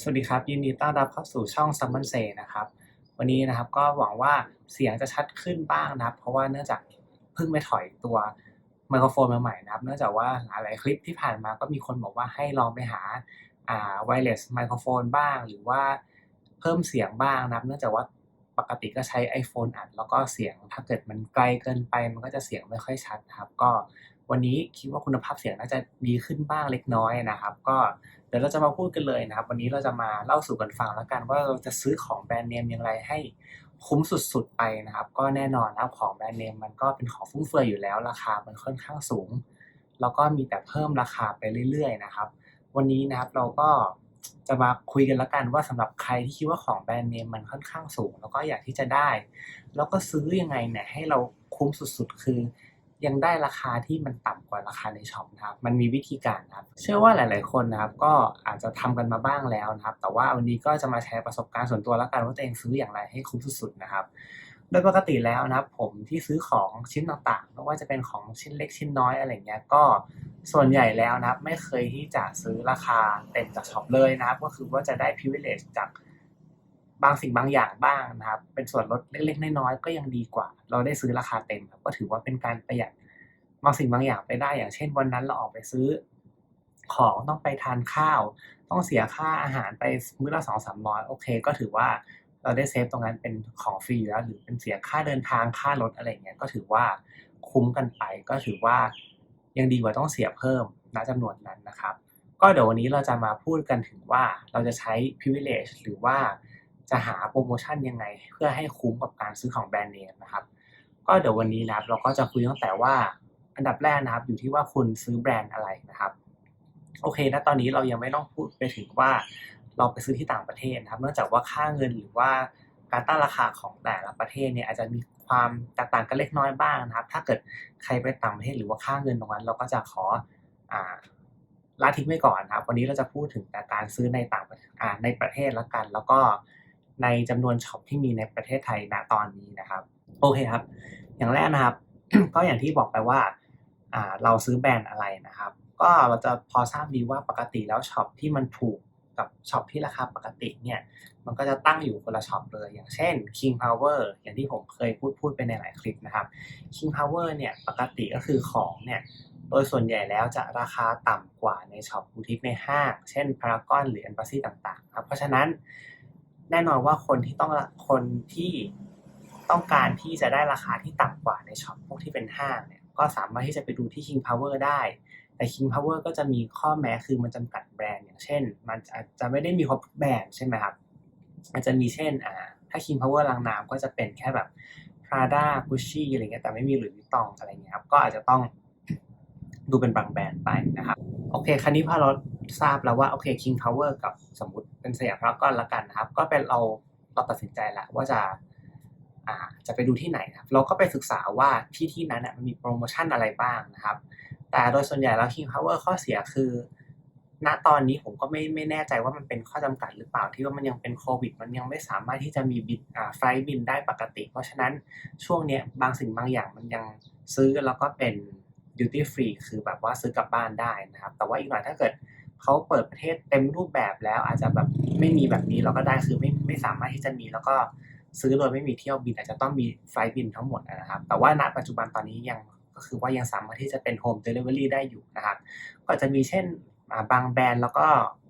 สวัสดีครับ ยินดีต้อนรับเข้าสู่ช่อง s u m m o n Say นะครับ วันนี้นะครับก็หวังว่าเสียงจะชัดขึ้นบ้างนะครับ เพราะว่าเนื่องจากเพิ่งไปถอยตัวไมโครโฟนมาใหม่นะครับ เนื่องจากว่าหลายๆคลิปที่ผ่านมาก็มีคนบอกว่าให้ลองไปหาอ่าไวเลสไมโครโฟนบ้าง หรือว่าเพิ่มเสียงบ้างนะครับ เนื่องจากว่าปกติก็ใช้ iPhone อัด แล้วก็เสียงถ้าเกิดมันไกลเกินไป มันก็จะเสียงไม่ค่อยชัดนะครับ ก็วันนี้คิดว่าคุณภาพเสียงน่าจะดีขึ้นบ้างเล็กน้อยนะครับ ก็ ดี๋ยวเราจะมาพูดกันเลยนะครับ วันนี้เราจะมาเล่าสู่กันฟังแล้วกันว่าเราจะซื้อของแบรนด์เนมอย่างไรให้คุ้มสุดๆไปนะครับ ก็แน่นอนนะครับของแบรนด์เนมมันก็เป็นของฟุ่มเฟือยอยู่แล้วราคามันค่อนข้างสูง แล้วก็มีแต่เพิ่มราคาไปเรื่อย ๆ นะครับ วันนี้นะครับเราก็จะมาคุยกันแล้วกันว่าสำหรับใครที่คิดว่าของแบรนด์เนมมันค่อนข้างสูง แล้วก็อยากที่จะได้ แล้วก็ซื้อยังไงเนี่ยให้เราคุ้มสุดๆ คือ ยังได้ราคาที่มันต่ำกว่าราคาในช็อปนะครับ มันมีวิธีการนะครับ เชื่อว่าหลาย ๆ คนนะครับ ก็อาจจะทำกันมาบ้างแล้วนะครับ แต่ว่าวันนี้ก็จะมาแชร์ประสบการณ์ส่วนตัวแล้วกันว่าตัวเองซื้ออย่างไรให้คุ้มสุด ๆ นะครับ โดยปกติแล้วนะครับ ผมที่ซื้อของชิ้นต่างๆไม่ว่าจะเป็นของชิ้นเล็กชิ้นน้อยอะไรเงี้ย ก็ส่วนใหญ่แล้วนะครับ ไม่เคยที่จะซื้อราคาเต็มจากช็อปเลยนะครับ ก็คือว่าจะได้ privilege จาก บางสิ่งบางอย่างบ้างนะครับ เป็นส่วนลดเล็กๆน้อยๆก็ยังดีกว่า เราได้ซื้อราคาเต็มครับก็ถือว่าเป็นการประหยัดบางสิ่งบางอย่างไปได้ อย่างเช่น วันนั้นเราออกไปซื้อ ของต้องไปทานข้าว ต้องเสียค่าอาหารไปมื้อละสองสามร้อยโอเค ก็ถือว่าเราได้เซฟตรงนั้นเป็นของฟรีแล้วหรือเป็นเสียค่าเดินทางค่ารถอะไรเงี้ยก็ถือว่าคุ้มกันไป ก็ถือว่ายังดีกว่าต้องเสียเพิ่มณจำนวนนั้นนะครับ ก็เดี๋ยววันนี้เราจะมาพูดกันถึงว่าเราจะใช้ privilege หรือว่า จะหาโปรโมชั่นยังไง เพื่อให้คุ้มกับการซื้อของแบรนด์เนมนะครับ ก็เดี๋ยววันนี้นะครับเราก็จะคุยตั้งแต่ว่าอันดับแรกนะครับอยู่ที่ว่าคุณซื้อแบรนด์อะไรนะครับโอเคนะตอนนี้เรายังไม่ต้องพูดไปถึงว่าเราไปซื้อที่ต่างประเทศนะครับ เนื่องจากว่าค่าเงินหรือว่าการตั้งราคาของแต่ละประเทศเนี่ยอาจจะมีความแตกต่างกันเล็กน้อยบ้างนะครับ ถ้าเกิดใครไปต่างประเทศหรือว่าค่าเงินตรงนั้น เราก็จะขออ่าละทิ้งไว้ก่อนนะครับ วันนี้เราจะพูดถึงการซื้อในต่างในประเทศละกัน แล้วก็ ในจำนวนช็อปที่มีในประเทศไทยณตอนนี้นะครับ โอเคครับ อย่างแรกนะครับ ก็อย่างที่บอกไปว่าเราซื้อแบรนด์อะไรนะครับ ก็เราจะพอทราบดีว่าปกติแล้วช็อปที่มันถูกกับช็อปที่ราคาปกติเนี่ยมันก็จะตั้งอยู่คนละช็อปเลย อย่างเช่น King Power อย่างที่ผมเคยพูดพูดไปในหลายคลิปนะครับ King Power เนี่ยปกติก็คือของเนี่ยโดยส่วนใหญ่แล้วจะราคาต่ำกว่าในช็อปบูติกในห้าง เช่น Paragon หรือ Embassy ต่างๆครับเพราะฉะนั้น แน่นอนว่าคนที่ต้องคนที่ต้องการที่จะได้ราคาที่ต่ำกว่าในช็อปพวกที่เป็นห้างเนี่ยก็สามารถที่จะไปดูที่ King Power ได้ แต่ King Power ก็จะมีข้อแม้คือมันจำกัดแบรนด์อย่างเช่น มันอาจจะไม่ได้มีครบแบรนด์ใช่ไหมครับอาจจะมีเช่นอ่าถ้า King Power ลังน้ำก็จะเป็นแค่แบบ Prada Gucci อะไรเงี้ยแต่ไม่มีหลุยส์วิตตองอะไรเงี้ยครับก็อาจจะต้อง ดูเป็นบางแบรนด์ไปนะครับ โอเค คราวนี้พอเราทราบแล้วว่าโอเค King Power กับสมมติเป็นสยามพารากอนละกันนะครับ ก็เป็นเราเราตัดสินใจแล้วว่าจะอ่าจะไปดูที่ไหนครับ เราก็ไปศึกษาว่าที่ที่นั้นมันมีโปรโมชั่นอะไรบ้างนะครับ แต่โดยส่วนใหญ่แล้ว King Power ข้อเสียคือณตอนนี้ผมก็ไม่ไม่แน่ใจว่ามันเป็นข้อจำกัดหรือเปล่าที่ว่ามันยังเป็นโควิด มันยังไม่สามารถที่จะมีบินอ่าไฟล์บินได้ปกติ เพราะฉะนั้นช่วงเนี้ยบางสิ่งบางอย่างมันยังซื้อแล้วก็เป็น duty free คือแบบว่าซื้อกลับบ้านได้นะครับ แต่ว่าอีกหน่อยถ้าเกิดเขาเปิดประเทศเต็มรูปแบบแล้วอาจจะแบบไม่มีแบบนี้เราก็ได้คือไม่ไม่สามารถที่จะมีแล้วก็ซื้อโดยไม่มีเที่ยวบินอาจจะต้องมีไฟล์บินทั้งหมดนะครับ แต่ว่าณปัจจุบันตอนนี้ยังก็คือว่ายังสามารถที่จะเป็น home delivery ได้อยู่นะครับ ก็จะมีเช่นบางแบรนด์แล้วก็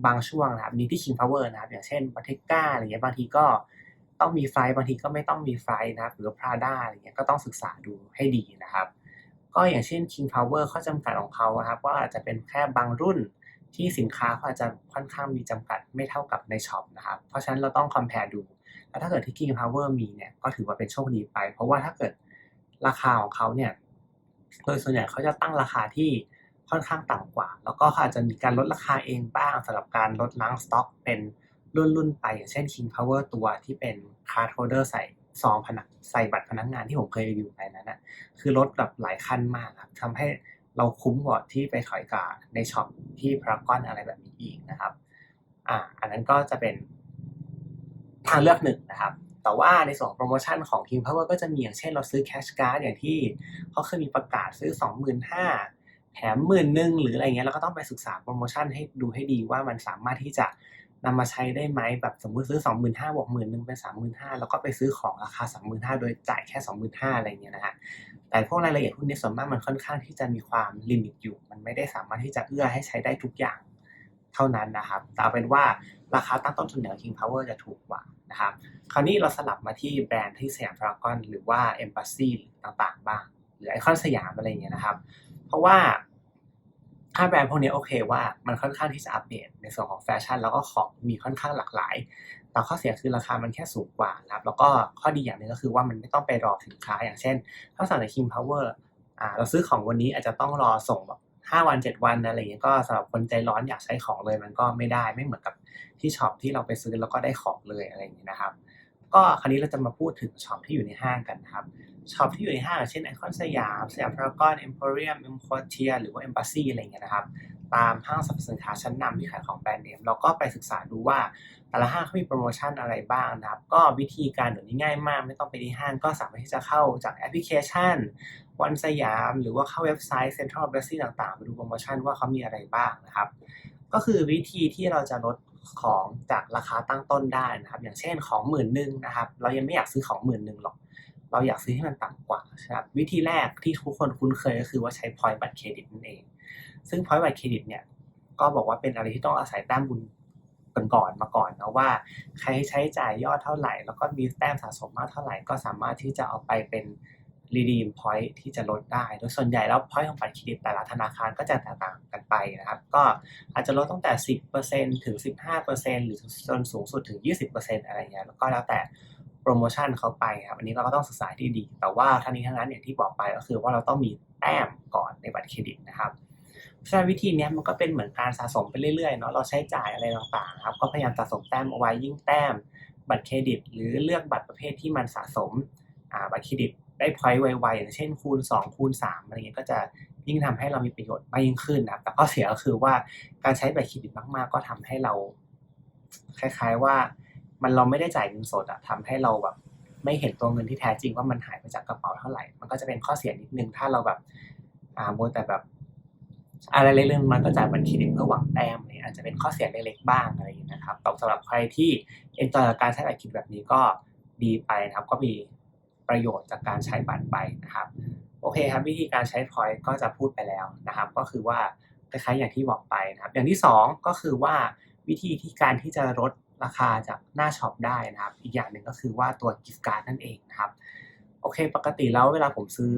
บางช่วงนะครับมีที่ King Power นะครับ อย่างเช่น b o t e g a อะไรเงี้ยบางทีก็ต้องมีไฟล์บางทีก็ไม่ต้องมีไฟล์นะครับ หรือ Prada อะไรเงี้ยก็ต้องศึกษาดูให้ดีนะครับ ก็อย่างเช่น King Power ข้อจำกัดของเขาครับว่าอาจจะเป็นแค่บางรุ่นที่สินค้าเขาอาจจะค่อนข้างมีจำกัดไม่เท่ากับในช็อปนะครับ เพราะฉะนั้นเราต้อง compare ดู แล้วถ้าเกิดที่ King Power มีเนี่ยก็ถือว่าเป็นโชคดีไป เพราะว่าถ้าเกิดราคาของเขาเนี่ยโดยส่วนใหญ่เขาจะตั้งราคาที่ค่อนข้างต่ำกว่า แล้วก็อาจจะมีการลดราคาเองบ้างสำหรับการลดล้างสต็อกเป็นรุ่นๆไป อย่างเช่น King Power ตัวที่เป็น card holder ใส่ ซองพนักใส่บัตรพนักงานที่ผมเคยรีวิวไปนั้นนะคือลดแบบหลายขั้นมากครับทำให้เราคุ้มกว่าที่ไปถอยกาในช็อปที่พารากอนอะไรแบบนี้อีกนะครับอ่าอันนั้นก็จะเป็นทางเลือกหนึ่งนะครับ แต่ว่าในส่วนของโปรโมชั่นของ King Power ก็จะมีอย่างเช่นเราซื้อแคชการ์ดอย่างที่เขาเคยมีประกาศซื้อ 25,000แถมหมื่นหนึ่งหรืออะไรเงี้ยเราก็ต้องไปศึกษาโปรโมชั่นให้ดูให้ดีว่ามันสามารถที่จะ นำมาใช้ได้ไหมแบบสมมุติซื้อ 25,000บวก15,000เป็น35,000แล้วก็ไปซื้อของราคา25,000โดยจ่ายแค่ 25,000อะไรอย่างเงี้ยนะฮะแต่พวกรายละเอียดพวกนี้ส่วนมากมันค่อนข้างที่จะมีความลิมิตอยู่ มันไม่ได้สามารถที่จะเอื้อให้ใช้ได้ทุกอย่างเท่านั้นนะครับแต่เอาเป็นว่าราคาตั้งต้นทุนขอ King Power จะถูกกว่านะครับคราวนี้เราสลับมาที่แบรนด์ที่สยามพารากอนหรือว่า Embassy ต่างๆ บ้าง หรือไอคอนสยามอะไรเงี้ยนะครับ เพราะว่า ถ้าแบรนด์พวกนี้โอเคว่ามันค่อนข้างที่จะอัปเดตในส่วนของแฟชั่น แล้วก็ของมีค่อนข้างหลากหลาย แต่ข้อเสียคือราคามันแค่สูงกว่านะครับแล้วก็ข้อดีอย่างหนึ่งก็คือว่ามันไม่ต้องไปรอสินค้า อย่างเช่น ถ้าสั่งใน King Power อ่าเราซื้อของวันนี้อาจจะต้องรอส่งแบบห้าวันเจ็ดวันอะไรอย่างเงี้ยก็สำหรับคนใจร้อนอยากใช้ของเลยมันก็ไม่ได้ไม่เหมือนกับที่ช็อปที่เราไปซื้อแล้วก็ได้ของเลยอะไรอย่างเงี้ยนะครับ ก็คราวนี้เราจะมาพูดถึงช็อปที่อยู่ในห้างกันนะครับช็อปที่อยู่ในห้างเช่นไอคอนสยามสยามพารากอนเอ็มโพเรียมเอ็มคอเทียหรือว่าเอมบ s ซีอะไรเงี้ยนะครับ ตามห้างสรรพสินค้าชั้นนำที่ขายของแบรนด์เนมเราก็ไปศึกษาดูว่าแต่ละห้างเขามีโปรโมชั่นอะไรบ้างนะครับ ก็วิธีการเดี๋ยวนี้ง่ายมาก ไม่ต้องไปที่ห้างก็สามารถที่จะเข้าจากแอปพลิเคชัน วันสยาม หรือว่าเข้าเว็บไซต์ Central b a s y ต่างๆไปดูโปรโมชั่นว่าเขามีอะไรบ้างนะครับ ก็คือวิธีที่เราจะลด ของจากราคาตั้งต้นได้นะครับ อย่างเช่นของหมื่นหนึ่งนะครับ เรายังไม่อยากซื้อของหมื่นหนึ่งหรอก เราอยากซื้อให้มันต่ำกว่าครับวิธีแรกที่ทุกคนคุ้นเคยก็คือว่าใช้พอยต์บัตรเครดิตนั่นเอง ซึ่งพอยต์บัตรเครดิตเนี่ยก็บอกว่าเป็นอะไรที่ต้องอาศัยแต้มบุญกันก่อนมาก่อนนะว่าใครใช้จ่ายยอดเท่าไหร่ แล้วก็มีแต้มสะสมมากเท่าไหร่ก็สามารถที่จะเอาไปเป็น redeem point ที่จะลดได้ โดยส่วนใหญ่แล้ว point ของบัตรเครดิตแต่ละธนาคารก็จะแตกต่างกันไปนะครับ ก็อาจจะลดตั้งแต่ 10%ถึง 15%หรือจนสูงสุดถึง 20%อะไรเงี้ยแล้วก็แล้วแต่โปรโมชั่นเขาไปครับ อันนี้เราก็ต้องศึกษาที่ดี แต่ว่าทั้งนี้ทั้งนั้นอย่างที่บอกไปก็คือว่าเราต้องมีแต้มก่อนในบัตรเครดิตนะครับฉะนั้วิธีนี้มันก็เป็นเหมือนการสะสมไปเรื่อยๆเนาะเราใช้จ่ายอะไรต่างๆครับก็พยายามสะสมแต้มเอาไว้ยิ่งแต้ม บัตรเครดิต หรือเลือกบัตรประเภทที่มันสะสมบัตรเครดิต ได้พอยต์ไวๆอย่างเช่นคูณ 2 คูณ3อะไรเงี้ยก็จะยิ่งทำให้เรามีประโยชน์มากยิ่งขึ้นนะแต่ข้อเสียก็คือว่าการใช้บัตรเครดิตมาก ๆ ก็ทำให้เรา คล้ายๆว่ามันเราไม่ได้จ่ายเงินสดอะทำให้เราแบบไม่เห็นตัวเงินที่แท้จริงว่ามันหายไปจากกระเป๋าเท่าไหร่ มันก็จะเป็นข้อเสียนิดนึง ถ้าเราแบบอ่าโมแต่แบบ อะไรเรื่องมันก็จ่ายบัตรเครดิตเพื่อหวังแต้มเนี่ยอาจจะเป็นข้อเสียเล็กๆบ้างอะไรอย่างนี้นะครับแต่สำหรับใครที่เอ็นจอยกับการใช้บัตรเครดิตแบบนี้ก็ดีไปนะครับ ก็มี ประโยชน์จากการใช้บัตรไปนะครับโอเคครับวิธีการใช้พอยต์ก็จะพูดไปแล้วนะครับ ก็คือว่าคล้ายๆอย่างที่บอกไปนะครับ อย่างที่ 2 ก็คือว่าวิธีที่การที่จะลดราคาจากหน้าช็อปได้นะครับ อีกอย่างหนึ่งก็คือว่าตัวกิฟต์การ์ดนั่นเองนะครับโอเค ปกติแล้วเวลาผมซื้อ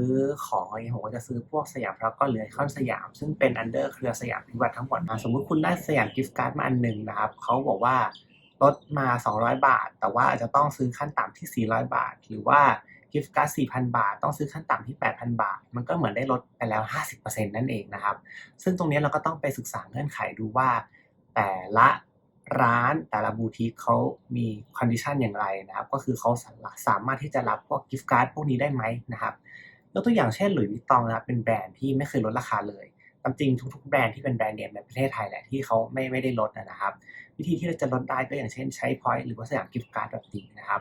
ของอะไรผมก็จะซื้อพวกสยามพารากอนหรือไอคอนสยาม ซึ่งเป็นอันเดอร์เครือสยามพิวัตรทั้งหมดสมมุติคุณได้สยามกิฟต์การ์ดมาอันหนึ่งนะครับเขาบอกว่าลดมา 200 บาท แต่ว่าอาจจะต้องซื้อขั้นต่ำที่ 400 บาท หรือว่า กิฟต์การ์ด4,000 บาท ต้องซื้อขั้นต่ำที่ 8,000 บาท มันก็เหมือนได้ลดไปแล้ว 50%นั่นเองนะครับ ซึ่งตรงนี้เราก็ต้องไปศึกษาเงื่อนไขดูว่า แต่ละร้านแต่ละบูติกเขามีคอนดิชันอย่างไรนะครับ ก็คือเขาสามารถที่จะรับพวกกิฟต์การ์ดพวกนี้ได้ไหมนะครับยกตัวอย่างเช่นหลุยส์วิตตองนะครับเป็นแบรนด์ที่ไม่เคยลดราคาเลยตามจริงทุกๆแบรนด์ที่เป็นแบรนด์เนมในประเทศไทยแหละที่เขาไม่ไม่ได้ลดนะครับ วิธีที่เราจะลดได้ก็อย่างเช่นใช้พอยต์หรือว่าสยามกิฟต์การ์ดแบบนี้นะครับ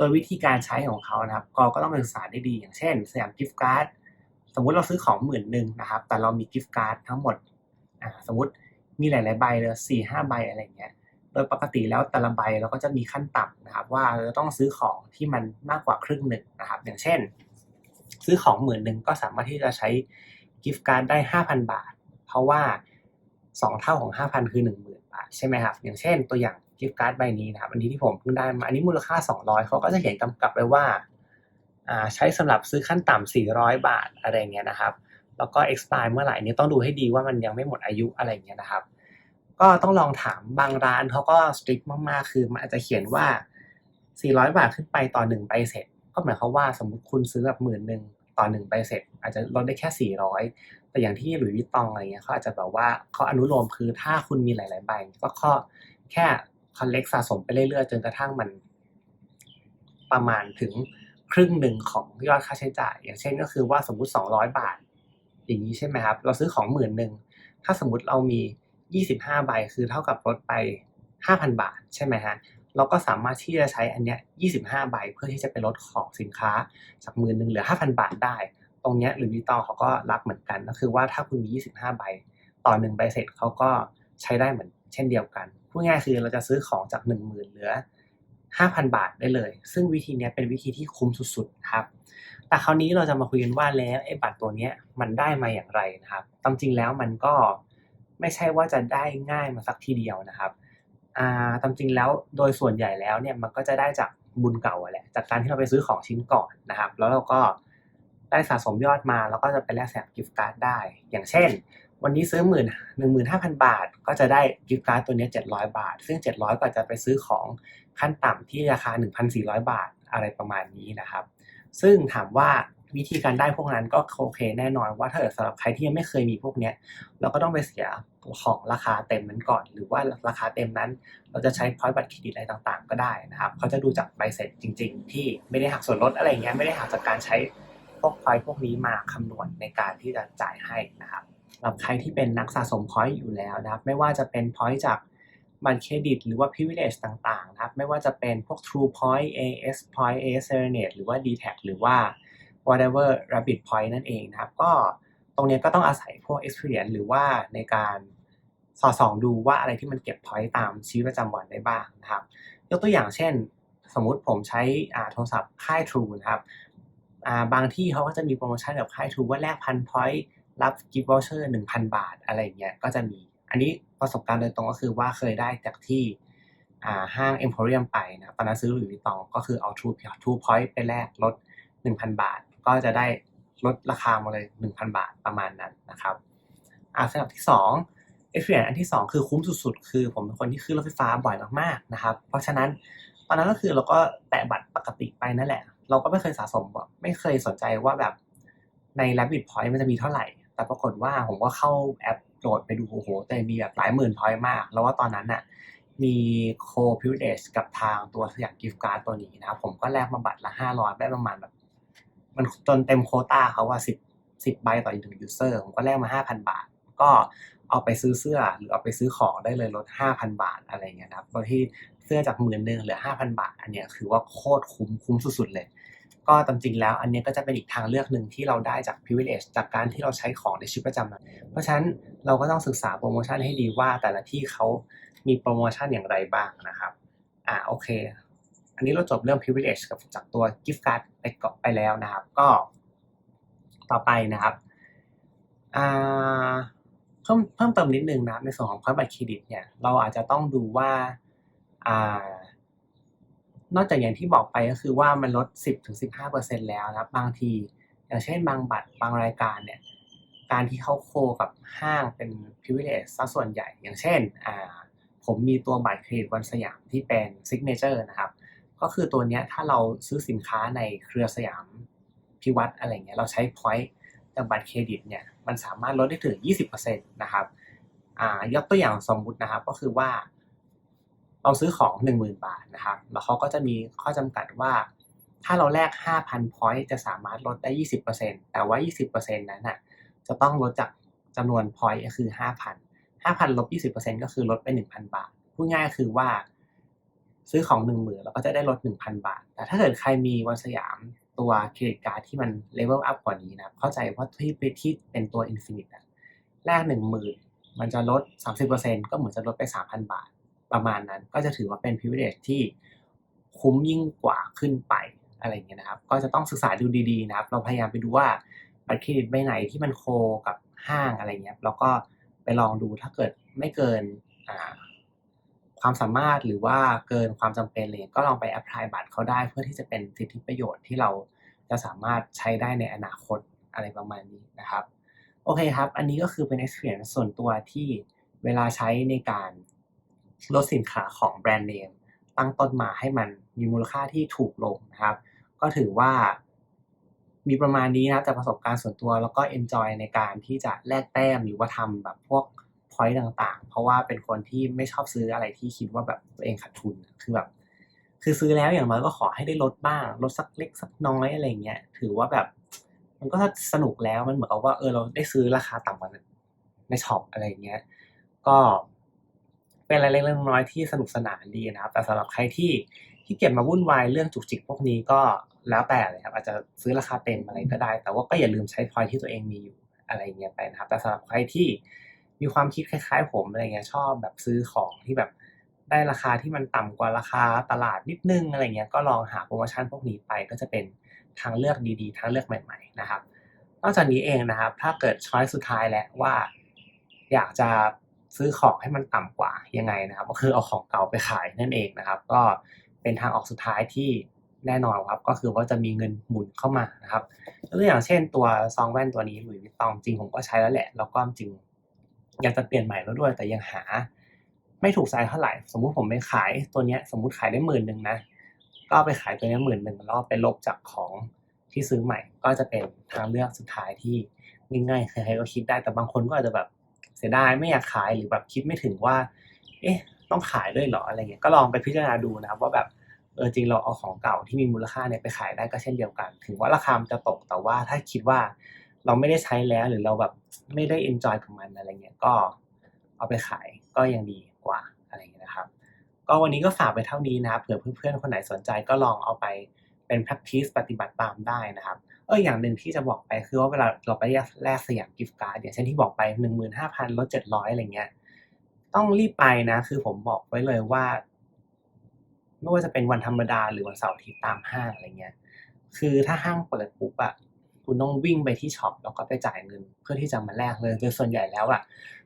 ดยวิธีการใช้ของเขานะครับก็ก็ต้องศึกษาได้ดี อย่างเช่นสยามกิฟต์การ์ดสมมุติเราซื้อของหมื่นหนึ่งนะครับ แต่เรามีกิฟต์การ์ดทั้งหมดสมมติมีหลาย ๆ ใบเลยสี่ห้าใบอะไรเงี้ยโดยปกติแล้วแต่ละใบเราก็จะมีขั้นต่ำนะครับ ว่าเราต้องซื้อของที่มันมากกว่าครึ่งหนึ่งนะครับ อย่างเช่น ซื้อของหมื่นหนึ่งก็สามารถที่จะใช้กิฟต์การ์ดได้ห้าพันบาท เพราะว่าสองเท่าของห้าพันคือหนึ่งหมื่นบาท ใช่ไหมครับ อย่างเช่นตัวอย่าง กิฟต์การ์ดใบนี้นะครับอันนี้ที่ผมเพิ่งได้มาอันนี้มูลค่า 200เขาก็จะเขียนกำกับไว้ว่าใช้สำหรับซื้อขั้นต่ำ400 บาทอะไรเงี้ยนะครับ แล้วก็ expire เมื่อไหร่นี่ต้องดูให้ดีว่ามันยังไม่หมดอายุอะไรเงี้ยนะครับ ก็ต้องลองถามบางร้านเขาก็ strict มากๆ คือมันอาจจะเขียนว่า 400 บาทขึ้นไปต่อ1ใบเสร็จ ก็หมายความว่าสมมติคุณซื้อแบบหมื่นหนึ่งต่อ1ใบเสร็จ อาจจะลดได้แค่ 400 แต่อย่างที่หลุยส์วิตตองอะไรเงี้ยเขาอาจจะแบบว่าเขาอนุโลมคือถ้าคุณมีหลาย ๆ ใบก็แค่ คอนเล็กสะสมไปเรื่อยๆ จนกระทั่งมัน ประมาณถึงครึ่งหนึ่งของยอดค่าใช้จ่าย อย่างเช่นก็คือว่าสมมุติ 200 บาท อย่างนี้ใช่ไหมครับ เราซื้อของหมื่นหนึ่งถ้าสมมติเรามี 25 ใบคือเท่ากับลดไป 5,000 บาท ใช่ไหมฮะเราก็สามารถที่จะใช้อันเนี้ย 25 ใบเพื่อที่จะไปลดของสินค้าจากหมื่นหนึ่งเหลือ 5,000 บาทได้ ตรงเนี้ยหรือวิตอเขาก็รับเหมือนกัน ก็คือว่าถ้าคุณมี 25 ใบ ต่อหนึ่งใบเสร็จเขาก็ใช้ได้เหมือนเช่นเดียวกัน พูดง่ายคือเราจะซื้อของจาก 1 0,000เหลือ 5,000 บาทได้เลย ซึ่งวิธีนี้เป็นวิธีที่คุ้มสุดๆครับ แต่คราวนี้เราจะมาคุยกันว่าแล้วไอ้บัตรตัวนี้มันได้มาอย่างไรนะครับตามจริงแล้วมันก็ไม่ใช่ว่าจะได้ง่ายมาสักทีเดียวนะครับอ่าตามจริงแล้วโดยส่วนใหญ่แล้วเนี่ยมันก็จะได้จากบุญเก่าแหละ จากการที่เราไปซื้อของชิ้นก่อนนะครับ แล้วเราก็ได้สะสมยอดมา แล้วก็จะไปแลกแสบกิฟต์การ์ดได้ อย่างเช่น วันนี้ซื้อหมื่นหนึ่งหมื่นห้าพันบาท ก็จะได้กิฟต์การ์ดตัวนี้เจ็ดร้อยบาท ซึ่งเจ็ดร้อยก็จะไปซื้อของขั้นต่ำที่ราคาหนึ่งพันสี่ร้อยบาทอะไรประมาณนี้นะครับ ซึ่งถามว่าวิธีการได้พวกนั้นก็โอเคแน่นอนว่าถ้าเกิดสำหรับใครที่ยังไม่เคยมีพวกเนี้ยเราก็ต้องไปเสียของราคาเต็มนั้นก่อน หรือว่าราคาเต็มนั้น เราจะใช้พอยต์บัตรเครดิตอะไรต่างๆ ก็ได้นะครับเขาจะดูจากใบเสร็จจริง ๆ ที่ไม่ได้หักส่วนลดอะไรเงี้ยไม่ได้หักจากการใช้พวกพอยต์พวกนี้มาคำนวณในการที่จะจ่ายให้นะครับำหรับใครที่เป็นนักสะสมพอยต์อยู่แล้วนะครับ ไม่ว่าจะเป็นพอยต์จากบัตรเครดิต หรือว่า privilege ต่างๆนะครับ ไม่ว่าจะเป็นพวก True Point AS Point AS Serenade หรือว่า d t a c หรือว่า whatever Rabbit Point นั่นเองนะครับ ก็ตรงนี้ก็ต้องอาศัยพวก experience หรือว่าในการสอดส่องดูว่าอะไรที่มันเก็บ point ตามชีวิตประจำวันได้บ้างนะครับ ยกตัวอย่างเช่น สมมุติผมใช้โทรศัพท์ค่าย True นะครับบางที่เขาก็จะมีโปรโมชั่นกับค่าย True ว่าแลกพัน point รับกิฟต์วอเชอร์หนึ่งพันบาทอะไรเงี้ยก็จะมี อันนี้ประสบการณ์โดยตรงก็คือว่าเคยได้จากที่ห้าง Emporium ไปนะตอนนั้นซื้อหลุยส์วิตตองก็คือเอา True True Point ไปแลกลด1,000บาท ก็จะได้ลดราคามาเลย1,000บาทประมาณนั้นนะครับอ่าสำหรับที่2 experience อันที่ 2 คือคุ้มสุดๆ คือผมเป็นคนที่ขึ้นรถไฟฟ้าบ่อยมากๆนะครับ เพราะฉะนั้นตอนนั้นก็คือเราก็แตะบัตรปกติไปนั่นแหละ เราก็ไม่เคยสะสมไม่เคยสนใจว่าแบบใน Rabbit Point มันจะมีเท่าไหร่ แต่ปรากฏว่าผมก็เข้าแอปโหลดไปดูโอ้โหแต่มีแบบหลายหมื่นพอยต์มาก แล้วว่าตอนนั้นน่ะมีโคพิวเดชกับทางตัวสยามกิฟต์การ์ดตัวนี้นะครับผมก็แลกมาบัตรละห้าร้อยได้ประมาณแบบมันจนเต็มโคต้าเขาว่าสิบสิบใบต่อหนึ่งยูเซอร์ผมก็แลกมาห้าพันบาท ก็เอาไปซื้อเสื้อหรือเอาไปซื้อของได้เลยลดห้าพันบาทอะไรเงี้ยนะครับโดยที่เสื้อจากหมื่นหนึ่งเหลือห้าพันบาท อันเนี้ยคือว่าโคตรคุ้มคุ้มสุดๆเลย ก็ตามจริงแล้ว อันนี้ก็จะเป็นอีกทางเลือกหนึ่งที่เราได้จาก privilege จากการที่เราใช้ของในชีวิตประจำวันเพราะฉะนั้นเราก็ต้องศึกษาโปรโมชั่นให้ดีว่าแต่ละที่เขามีโปรโมชั่นอย่างไรบ้างนะครับอ่าโอเค อันนี้เราจบเรื่อง privilege กับจากตัว gift card ไปเกาะไปแล้วนะครับ ก็ ต่อไปนะครับอ่าเพิ่มเพิ่มเติมนิดนึงนะในส่วนของพอยบัตรเครดิตเนี่ยเราอาจจะต้องดูว่าอ่า นอกจากอย่างที่บอกไปก็คือว่ามันลด 10-15%แล้วนะครับ บางที อย่างเช่นบางบัตรบางรายการเนี่ย การที่เขาโคกับห้างเป็น privilege ซะส่วนใหญ่ อย่างเช่นอ่าผมมีตัวบัตรเครดิตวันสยามที่เป็น signature นะครับ ก็คือตัวนี้ถ้าเราซื้อสินค้าในเครือสยามพิวัตรอะไรเงี้ยเราใช้ point จากบัตรเครดิตเนี่ยมันสามารถลดได้ถึง 20%นะครับอ่ายกตัวอย่างสมมุตินะครับก็คือว่า เราซื้อของ 10,000 บาทนะครับ แล้วเขาก็จะมีข้อจำกัดว่า ถ้าเราแลก 5,000 point จะสามารถลดได้ 20%แต่ว่า 20%นั้นน่ะจะต้องลดจากจำนวน point ก็คือ 5,000 5,000ลบ20%ก็คือลดไป 1,000 บาท พูดง่ายคือว่า ซื้อของ 10,000เราก็จะได้ลด 1,000 บาท แต่ถ้าเกิดใครมีวันสยามตัวเครดิตการ์ดที่มันเลเวลอัพกว่านี้นะเข้าใจว่าที่ไปที่เป็นตัว Infinite อะแลก10,000 มันจะลด 30%ก็เหมือนจะลดไป 3,000 บาท ประมาณนั้นก็จะถือว่าเป็น privilege ที่คุ้มยิ่งกว่าขึ้นไปอะไรเงี้ยนะครับ ก็จะต้องศึกษาดูดีๆนะครับ เราพยายามไปดูว่าบัตรเครดิตใบไหนที่มันโคกับห้างอะไรเงี้ยแล้วก็ไปลองดูถ้าเกิดไม่เกินความสามารถหรือว่าเกินความจำเป็นเลยก็ลองไปแอพพลายบัตรเขาได้เพื่อที่จะเป็นสิทธิประโยชน์ที่เราจะสามารถใช้ได้ในอนาคตอะไรประมาณนี้นะครับ โอเคครับ อันนี้ก็คือเป็น experience ส่วนตัวที่เวลาใช้ในการ ลดสินค้าของแบรนด์เนมตั้งต้นมาให้มันมีมูลค่าที่ถูกลงนะครับ ก็ถือว่ามีประมาณนี้นะจากประสบการณ์ส่วนตัวแล้วก็ enjoy ในการที่จะแลกแต้มหรือว่าทำแบบพวก point ต่างๆ เพราะว่าเป็นคนที่ไม่ชอบซื้ออะไรที่คิดว่าแบบตัวเองขาดทุนคือแบบคือซื้อแล้วอย่างน้อยก็ขอให้ได้ลดบ้างลดสักเล็กสักน้อยอะไรเงี้ยถือว่าแบบ มันก็สนุกแล้วมันเหมือนกับว่าเออเราได้ซื้อราคาต่ำกว่าในช็อปอะไรเงี้ย ก็ เป็นอะไรเล็กๆน้อยๆที่สนุกสนานดีนะครับ แต่สำหรับใครที่ที่เก็บมาวุ่นวายเรื่องจุกจิกพวกนี้ก็แล้วแต่เลยครับอาจจะซื้อราคาเต็มอะไรก็ได้ แต่ว่าก็อย่าลืมใช้พอยที่ตัวเองมีอยู่อะไรเงี้ยไปนะครับ แต่สำหรับใครที่มีความคิดคล้าย ๆ ผมอะไรเงี้ยชอบแบบซื้อของที่แบบได้ราคาที่มันต่ำกว่าราคาตลาดนิดนึงอะไรเงี้ยก็ลองหาโปรโมชั่นพวกนี้ไปก็จะเป็นทางเลือกดีๆ ทางเลือกใหม่ ๆ นะครับ นอกจากนี้เองนะครับ ถ้าเกิดช้อยสุดท้ายแล้วว่า อยากจะ ซื้อของให้มันต่ำกว่ายังไงนะครับ ก็คือเอาของเก่าไปขายนั่นเองนะครับ ก็เป็นทางออกสุดท้ายที่แน่นอนครับ ก็คือว่าจะมีเงินหมุนเข้ามานะครับตัวอย่างเช่นตัวซองแว่นตัวนี้หลุยส์วิตตองจริงผมก็ใช้แล้วแหละ แล้วก็จริง อยากจะเปลี่ยนใหม่แล้วด้วย แต่ยังหา ไม่ถูกใจเท่าไหร่ สมมุติผมไปขายตัวเนี้ยสมมุติขายได้หมื่นหนึ่งนะก็ไปขายตัวนี้หมื่นหนึ่งแล้วไปลบจากของที่ซื้อใหม่ ก็จะเป็นทางเลือกสุดท้ายที่ง่ายๆใครๆก็คิดได้แต่บางคนก็อาจจะแบบ เสียดายไม่อยากขายหรือแบบคิดไม่ถึงว่า เอ๊ะ ต้องขายด้วยเหรออะไรเงี้ยก็ลองไปพิจารณาดูนะครับว่าแบบเออจริงเราเอาของเก่าที่มีมูลค่าเนี่ยไปขายได้ก็เช่นเดียวกัน ถึงว่าราคามจะตกแต่ว่าถ้าคิดว่าเราไม่ได้ใช้แล้วหรือเราแบบไม่ได้ enjoy กับมันอะไรเงี้ยก็เอาไปขายก็ยังดีกว่าอะไรเงี้ยนะครับ ก็วันนี้ก็ฝากไปเท่านี้นะครับเผื่อเพื่อนๆคนไหนสนใจก็ลองเอาไปเป็น practice ปฏิบัติตามได้นะครับ เอออย่างหนึ่งที่จะบอกไปคือว่าเวลาเราไปแลกสยามกิฟต์การ์ดอย่างเช่นที่บอกไปหนึ่งหมื่นห้าพันลดเจ็ดร้อยอะไรเงี้ยต้องรีบไปนะ คือผมบอกไว้เลยว่า ไม่ว่าจะเป็นวันธรรมดาหรือวันเสาร์อาทิตย์ตามห้างอะไรเงี้ย คือถ้าห้างเปิดปุ๊บอะคุณต้องวิ่งไปที่ช็อปแล้วก็ไปจ่ายเงิน เพื่อที่จะมาแลกเลย โดยส่วนใหญ่แล้วอะ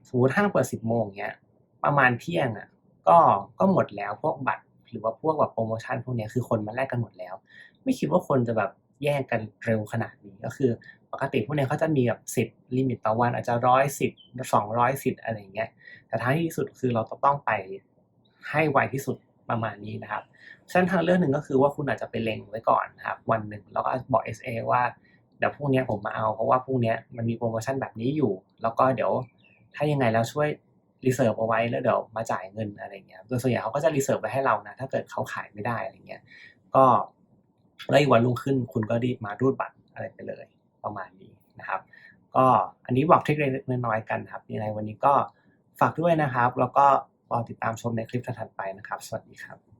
สมมติห้างเปิดสิบโมงเงี้ย ประมาณเที่ยงอะก็ก็หมดแล้วพวกบัตร หรือว่าพวกแบบโปรโมชั่นพวกเนี้ยคือคนมาแลกกันหมดแล้ว ไม่คิดว่าคนจะแบบ แย่งกันเร็วขนาดนี้ก็คือ ปกติพวกนี้เขาจะมีแบบสิทธิ์ลิมิตต่อวันอาจจะร้อยสิทธิ์สองร้อยสิทธิ์อะไรอย่างเงี้ยแต่ท้ายที่สุดคือเราต้องไปให้ไวที่สุดประมาณนี้นะครับฉะนั้นทางเรื่องหนึ่งก็คือว่าคุณอาจจะไปเล็งไว้ก่อนนะครับ วันหนึ่งแล้วก็บอก SA ว่าเดี๋ยวพรุ่งนี้ผมมาเอาเพราะว่าพรุ่งนี้มันมีโปรโมชั่นแบบนี้อยู่ แล้วก็เดี๋ยวถ้ายังไงแล้วช่วยรีเซิร์ฟเอาไว้แล้วเดี๋ยวมาจ่ายเงินอะไรเงี้ยโดยส่วนใหญ่เขาก็จะรีเซิร์ฟไว้ให้เรานะถ้าเกิดเขาขายไม่ได้อะไรเงี้ยก็ แล้วอีกวันรุ่งขึ้นคุณก็รีบมารูดบัตรอะไรไปเลยประมาณนี้นะครับ ก็อันนี้บอกทริคเล็กน้อยๆกันครับยังไงวันนี้ก็ฝากด้วยนะครับ แล้วก็รอติดตามชมในคลิปถัดไปนะครับ สวัสดีครับ